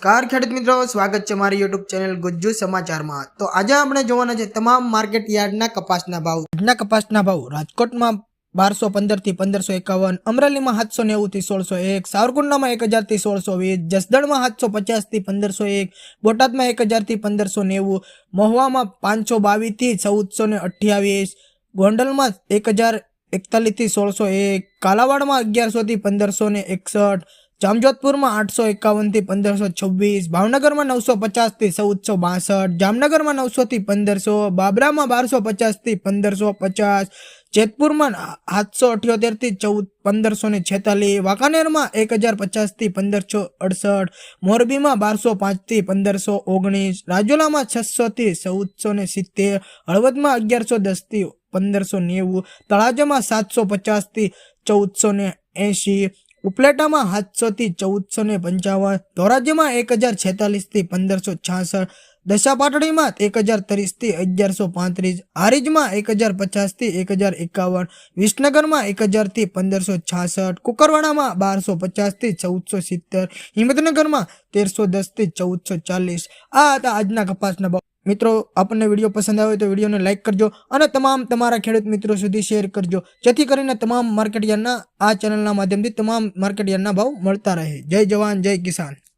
નમસ્કાર, ખેડૂત મિત્રો. સ્વાગત છે મારી યુટ્યુબ ચેનલ ગુજ્જુ સમાચારમાં. તો આજે આપણે જોવાના છે તમામ માર્કેટ યાર્ડના કપાસના ભાવ. આજના કપાસના ભાવ રાજકોટમાં બારસો પંદરથી પંદરસો એકાવન, અમરેલીમાં સાતસો નેવુંથી સોળસો એક, સાવરકુંડલામાં એક હજારથી સોળસો વીસ, જસદણમાં સાતસો પચાસથી પંદરસો એક, બોટાદમાં એક હજારથી પંદરસો નેવું, મહુવામાં પાંચસો બાવીસથી ચૌદસો ને અઠ્યાવીસ, ગોંડલમાં એક હજાર એકતાલીસથી સોળસો એક, કાલાવાડમાં અગિયારસોથી પંદરસો ને એકસઠ જામજોધપુરમાં આઠસો એકાવનથી પંદરસો છવ્વીસ, ભાવનગરમાં નવસો પચાસથી ચૌદસો બાસઠ, જામનગરમાં નવસોથી પંદરસો, બાબરામાં બારસો પચાસથી પંદરસો પચાસ, જેતપુરમાં સાતસો અઠ્યોતેરથી ચૌદ, પંદરસો ને છેતાલીસ, વાંકાનેરમાં એક હજાર પચાસથી પંદરસો અડસઠ, મોરબીમાં બારસો પાંચથી પંદરસો ઓગણીસ, રાજુલામાં છસોથી ચૌદસો ને સિત્તેર, હળવદમાં અગિયારસો દસથી પંદરસો નેવું, તળાજામાં સાતસો પચાસથી ચૌદસો ને એંશી ઉપલેટામાં સાતસો થી ચૌદસો ને પંચાવન, ધોરાજીમાં એક હજાર છેતાલીસથી પંદરસો છાસઠ દશાપાટડીમાં એક હજાર ત્રીસથી અગિયારસો પાંત્રીસ, હારીજમાં એક હજાર પચાસથી એક હજાર એકાવન, વિસનગરમાં એક હજારથી પંદરસો છાસઠ કુકરવાડામાં બારસો પચાસથી ચૌદસો સિત્તેર, હિંમતનગરમાં તેરસો દસથી ચૌદસો ચાલીસ. આ હતા આજના કપાસના મિત્રો, આપણને વીડિયો પસંદ આવે તો વિડીયોને લાઇક કરજો અને તમામ તમારા ખેડૂત મિત્રો સુધી શેર કરજો. જેથી કરીને તમામ માર્કેટયાર્ડના આ ચેનલના માધ્યમથી તમામ માર્કેટયાર્ડના ભાવ મળતા રહે. જય જવાન, જય કિસાન.